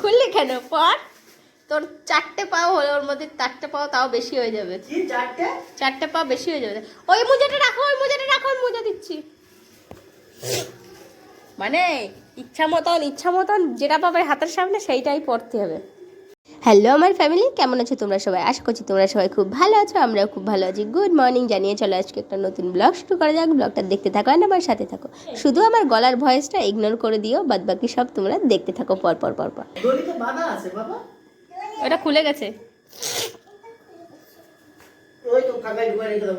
খুললি কেন? পর তোর চারটে পাও হলে ওর মধ্যে চারটে পাও তাও বেশি হয়ে যাবে। চারটে? চারটে পা বেশি হয়ে যাবে। ওই মোজাটা রাখো ওই মোজাটা রাখো আমি মোজা দিচ্ছি। মানে ইচ্ছা মতন ইচ্ছা মতন যেটা পাবে হাতের সামনে সেইটাই পড়তে হবে। হ্যালো আমার ফ্যামিলি কেমন আছো তোমরা সবাই? আশা করছি তোমরা সবাই খুব ভালো আছো আমরাও খুব ভালো আছি। গুড মর্নিং জানিয়ে চলো আজকে একটা নতুন ব্লগ শুরু করা যাক। ব্লগটা দেখতে থাকো আর আমার সাথে থাকো। শুধু আমার গলার ভয়েসটা ইগনোর করে দিও বাদ বাকি সব তোমরা দেখতে থাকো পর পর পর পর। দড়িতে বাঁধা আছে বাবা। ওটা খুলে গেছে। ওই তো ফাঁকায় ঢুকে রেখে দাও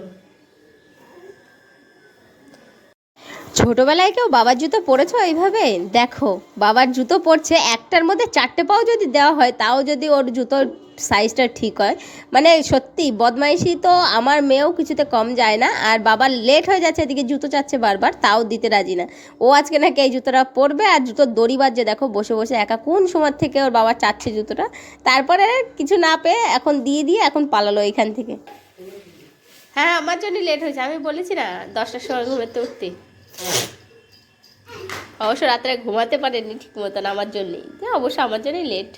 ছোটবেলায় কেউ বাবার জুতো পরেছো এইভাবে? দেখো, বাবার জুতো পরছে, একটার মধ্যে চারটে পাও যদি দেওয়া হয়, তাও যদি ওর জুতোর সাইজটা ঠিক হয়। মানে সত্যি, বদমাইশি তো আমার মেয়েও কিছুতে কম যায় না, আর বাবার লেট হয়ে যাচ্ছে, এদিকে জুতো চাচ্ছে বারবার, তাও দিতে রাজি না। ও আজকে নাকি এই জুতোটা পরবে, আর জুতোর দড়ি বাজছে, দেখো, বসে বসে একা কোন সময় থেকে ওর বাবা চাচ্ছে জুতোটা? তারপরে কিছু না পেয়ে এখন দিয়ে দিয়ে এখন পালালো এখান থেকে। হ্যাঁ আমার জন্য লেট হয়েছে, আমি বলেছি না, দশটার সময় ঘুমাতে উঠতে। অবশ্য রাত্রে ঘুমাতে পারেনি ঠিক মতন আমার জন্যই। অবশ্য আমার জন্যই লেট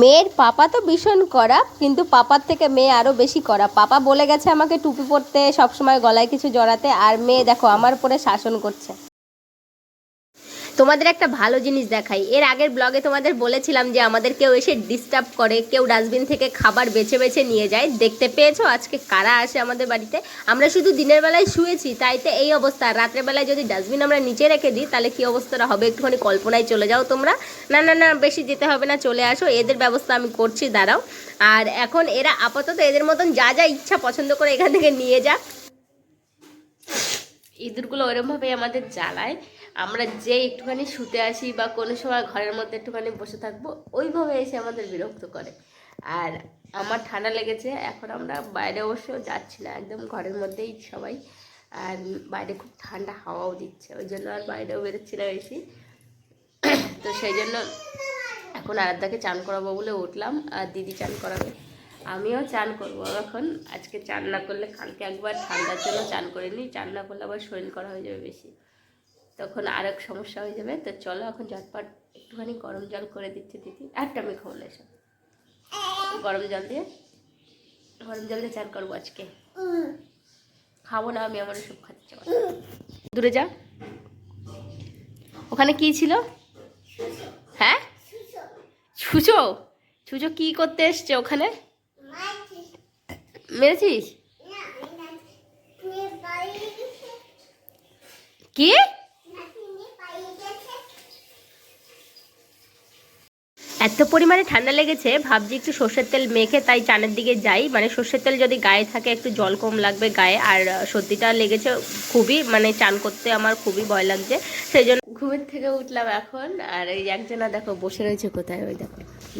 মেয়ের পাপা তো ভীষণ করা কিন্তু পাপার থেকে মেয়ে আরও বেশি করা পাপা বলে গেছে আমাকে টুপি পরতে সবসময় গলায় কিছু জড়াতে আর মেয়ে দেখো আমার উপরে শাসন করছে। তোমাদের একটা ভালো জিনিস দেখাই। এর আগের ব্লগে তোমাদের বলেছিলাম যে আমাদের কেউ এসে ডিস্টার্ব করে, কেউ ডাস্টবিন থেকে খাবার বেছে বেছে নিয়ে যায়। দেখতে পেয়েছ আজকে কারা আসে আমাদের বাড়িতে? আমরা শুধু দিনের বেলায় শুয়েছি তাইতে এই অবস্থা। আর রাত্রের বেলায় যদি ডাস্টবিন আমরা নিচে রেখে দিই, তাহলে কী অবস্থাটা হবে? একটুখানি কল্পনায় চলে যাও তোমরা। না না না, বেশি যেতে হবে না, চলে আসো। এদের ব্যবস্থা আমি করছি, দাঁড়াও। আর এখন এরা আপাতত এদের মতন যা যা ইচ্ছা পছন্দ করে এখান থেকে নিয়ে যাক। ইঁদুরগুলো ওরমভাবে আমাদের জ্বালায়। আমরা যে একটুখানি শুতে আসি বা কোনো সময় ঘরের মধ্যে একটুখানি বসে থাকব, ওইভাবে এসে আমাদের বিরক্ত করে। আর আমার ঠান্ডা লেগেছে, এখন আমরা বাইরে অবশ্য যাচ্ছি না, একদম ঘরের মধ্যেই সবাই। আর বাইরে খুব ঠান্ডা হাওয়াও দিচ্ছে, ওই জন্য আর বাইরেও বেরোচ্ছি না বেশি। তো সেই জন্য এখন আরাধ্যাকে চান করাবো বলে উঠলাম, আর দিদি চান করাবে। আমিও চান করব। এখন আজকে চান না করলে কালকে একবার ঠান্ডার জন্য চান করে নিই। চান না করলে আবার শরীর করা হয়ে যাবে বেশি। তখন আর এক সমস্যা হয়ে যাবে। তো চলো এখন ঝটপট একটুখানি গরম জল করে দিচ্ছি দিদি। একটা আমি খাব না এসব। গরম জল দিয়ে? গরম জল দিয়ে চান করব আজকে। খাব না আমি আমার সব খাতে চাবো দূরে যা। ওখানে কি ছিল? হ্যাঁ? ছুচো ছুচো কি করতে এসছে ওখানে? মেরেছিস? কি? এত পরিমাণে ঠান্ডা লেগেছে, ভাবছি একটু সর্ষের তেল মেখে তাই চানের দিকে যাই। মানে সর্ষের তেল যদি গায়ে থাকে একটু জল কম লাগবে গায়ে, আর সর্দিটা লেগেছে খুবই মানে চান করতে আমার খুবই ভয় লাগছে। সেই জন্য ঘুমের থেকে উঠলাম এখন, আর এই একজনা দেখো বসে রয়েছে কোথায়, ওই দেখো।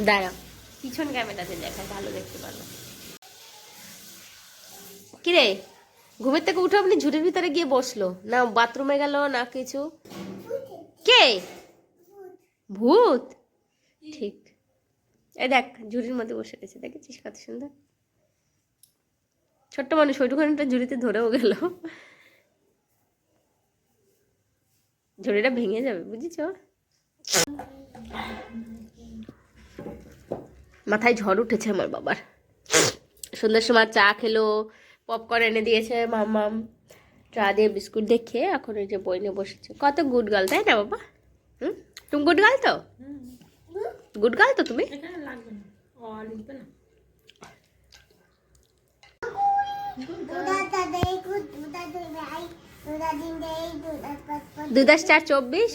দাঁড়াও, পিছন ক্যামেরাতে দেখা, ভালো দেখতে পারো। কিরে? ঘুমের থেকে উঠে আপনি ঝুড়ির ভিতরে গিয়ে বসল। না বাথরুমে গেল, না কিছু। কে? ভূত? ঠিক। এই দেখ, ঝুড়ির মধ্যে বসে গেছে, দেখেছিস কত সুন্দর? ছোট্ট মানুষ ওইটুখানিটা ঝুড়িতে ধরেও গেল। ঝুড়িটা ভেঙে যাবে, বুঝেছ? মাথায় ঝড় উঠেছে আমার বাবার। সন্ধ্যার সময় চা খেলো পপকর্ন এনে দিয়েছে মামাম চা দিয়ে বিস্কুট দিয়ে খেয়ে এখন ওই যে বই নিয়ে বসেছে। কত গুড গার্ল তাই না বাবা? হুম? তুমি গুড গার্ল তো? গুড গার্ল তো তুমি? দশ চার চব্বিশ।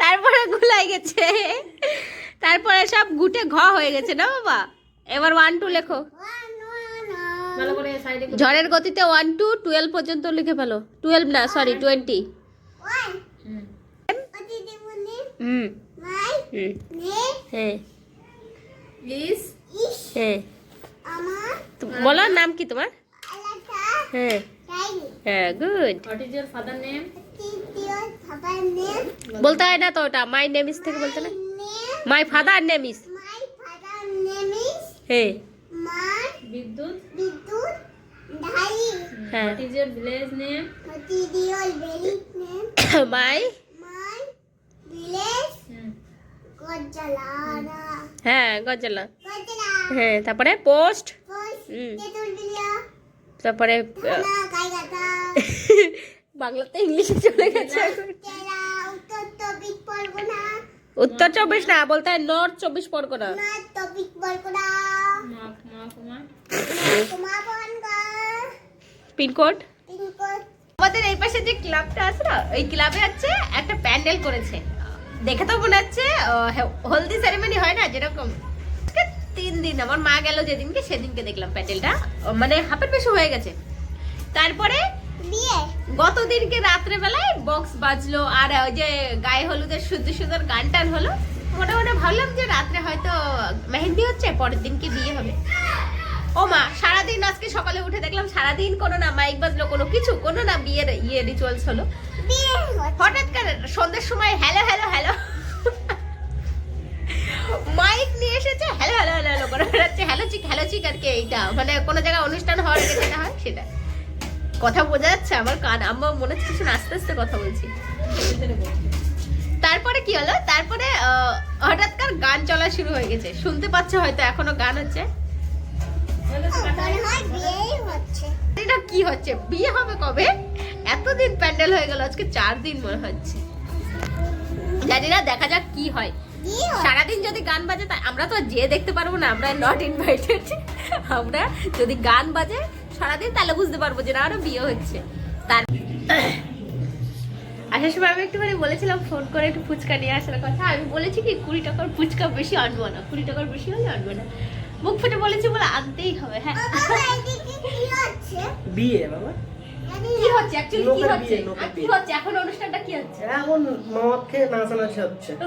তারপরে গুলাই গেছে। তারপরে সব গুটে ঘ হয়ে গেছে না বাবা? এবার ওয়ান টু লেখো। ঝড়ের গতিতে ওয়ান টু টুয়েলভ পর্যন্ত লিখে ফেলো। টুয়েলভ না সরি টোয়েন্টি হুম। হুম। হ্যাঁ বলো নাম কি তোমার? হ্যাঁ হ্যাঁ গুড বলতে হয় না তো ওটা মাই নেম ইস থেকে বলতে না? মাই ফাদার নেম হ্যাঁ বিদ্যুৎ? বিদ্যুৎ ধাই হ্যাঁ। What is village name name my my village গজ্জালানা হ্যাঁ গজলা গজ্জালা। হ্যাঁ তারপরে পোস্ট। তারপরে বাংলাতে ইংলিশে চলে গেছে। পরগনা উত্তর চব্বিশ না বলতে হয় নর্থ চব্বিশ পরগনা। পিনকোড? আমাদের এই পাশে যে ক্লাবটা আছে না ওই ক্লাবে হচ্ছে একটা প্যান্ডেল করেছে। দেখে তো মনে হচ্ছে আহ, হলদি সেরেমনি হয় না যেরকম। তিন দিন আমার মা গেল যেদিনকে সেদিনকে দেখলাম প্যান্ডেলটা। মানে হাফের বেশি হয়ে গেছে। তারপরে বিয়ে? গত দিনকে রাত্রে বেলায় বক্স বাজলো আর ওই যে গায়ে হলুদের সুন্দর সুন্দর গান টান হলো। মোটামুটি ভাবলাম যে রাত্রে হয়তো মেহেন্দি হচ্ছে পরের দিনকে বিয়ে হবে। ও মা সারাদিন আজকে সকালে উঠে দেখলাম সারাদিন কোনো না মাইক বাজলো কোনো কিছু কোনো না বিয়ের ইয়ে রিচুয়ালস হলো। হঠাৎ করে সন্ধ্যের সময় হ্যালো হ্যালো হ্যালো। মাইক নিয়ে এসেছে হ্যালো হ্যালো হ্যালো হ্যালো করে বেড়াচ্ছে। হ্যালো চিক হ্যালো চিক আর কি এইটা। মানে কোনো জায়গায় অনুষ্ঠান হওয়ার আগে যেটা হয় সেটা। কথা বোঝা যাচ্ছে? আমার কান আমার মনে হচ্ছে কিছু আস্তে আস্তে কথা বলছি। তারপরে কি হলো? তারপরে হঠাৎ হঠাৎকার গান চলা শুরু হয়ে গেছে। শুনতে পাচ্ছ হয়তো এখনও গান হচ্ছে? এটা কি হচ্ছে? বিয়ে হবে কবে? এতদিন প্যান্ডেল হয়ে গেল, আজকে চার দিন মনে হচ্ছে। জানি না, দেখা যাক কি হয়। সারাদিন যদি গান বাজে আমরা তো যেয়ে দেখতে পারব না, আমরা নট ইনভাইটেড আমরা যদি গান বাজে সারাদিন তাহলে বুঝতে পারব যে না আরও বিয়ে হচ্ছে। তার আসার সময় আমি বলেছিলাম ফোন করে একটু ফুচকা নিয়ে আসার কথা। আমি বলেছি কি কুড়ি টাকার ফুচকা বেশি আনব না। কুড়ি টাকার বেশি হলে আনব না। মুখ ফুটে বলেছি বলে আনতেই হবে হ্যাঁ। বিয়ে বাবা। এখন অনুষ্ঠানটা কি হচ্ছে?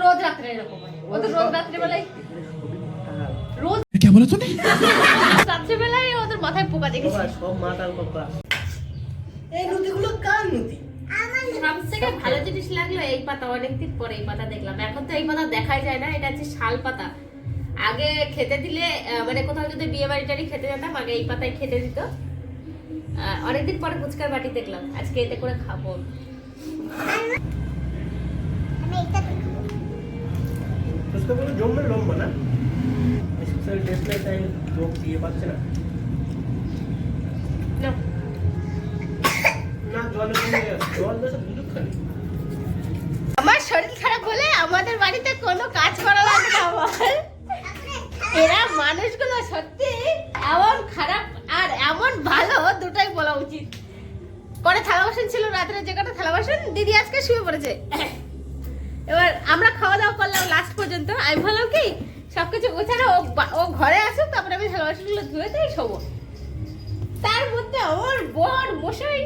রোজ রাত্রে বেলায় মাথায় পোকা দেখেছি। সব মাতাল পাপা এই নদীগুলো কার নদী? ভালো জিনিস লাগল এই পাতা অনেকদিন পরে এই পাতা দেখলাম। এখন তো এই পাতা দেখাই যায় না এটা হচ্ছে শাল পাতা। আগে খেতে দিলে মানে কোথাও যদি বিয়ে বাড়ি টাড়ি খেতে যেতাম আগে এই পাতায় খেতে দিত। অনেকদিন পরে ফুচকার বাটি দেখলাম। আজকে এতে করে খাব। ফুচকা জমবে লম্বা না? স্পেশাল টেস্ট লোক দিয়ে পাচ্ছে না নাও। না জলে কমে গেছে জল দেশে দুধ খালি আমার শরীর খারাপ হলে আমাদের বাড়িতে কোনো কাজ করা লাগে না, আমার। এরা মানুষগুলো সত্যি এমন খারাপ আর এমন ভালো, দুটাই বলা উচিত। করে থালা বাসন ছিল রাত্রে? যে কটা থালা বাসন? দিদি আজকে শুয়ে পড়েছে। এবার আমরা খাওয়া দাওয়া করলাম লাস্ট পর্যন্ত। আমি ভাবলাম কি, সবকিছু গোছানো ও ঘরে আসুক, তারপরে আমি থালা বাসনগুলো ধুয়ে দিয়ে শোবো। তার মধ্যে আমার বর মশাই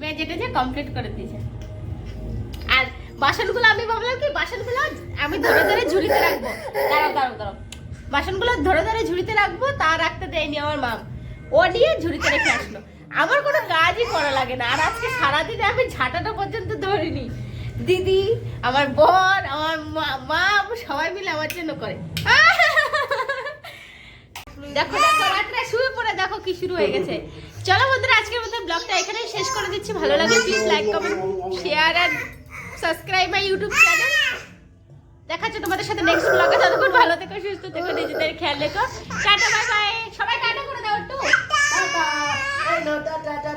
মেজে টেজে কমপ্লিট করে দিয়েছে। আর বাসনগুলো আমি ভাবলাম কি বাসনগুলো আমি ধরে ধরে ঝুড়িতে রাখব। দাঁড়াও দাঁড়াও দাঁড়াও। বাসনগুলো ধরে ধরে ঝুড়িতে রাখব তা রাখতে দেয়নি আমার মাম ও নিয়ে ঝুড়িতে রেখে আসলো। আমার কোনো কাজই করা লাগে না আর আজকে সারাদিনে আমি ঝাঁটাটা পর্যন্ত ধরিনি। দিদি আমার বর আমার মা মা সবাই মিলে আমার জন্য করে। দেখো দেখো, রাত্রে শুয়ে পড়ে, দেখো কি শুরু হয়ে গেছে। চলো বন্ধুরা, আজকের মতো ব্লগটা এখানেই শেষ করে দিচ্ছি। ভালো লাগে প্লিজ লাইক কমেন্ট শেয়ার আর সাবস্ক্রাইব মাই ইউটিউব চ্যানেল দেখাচ্ছি তোমাদের সাথে নেক্সট ব্লগে ততক্ষণ ভালো থেকো, সুস্থ থেকো, নিজেদের খেয়াল রেখো। টাটা বাই বাই সবাই টাটা করে দাও একটু। টাটা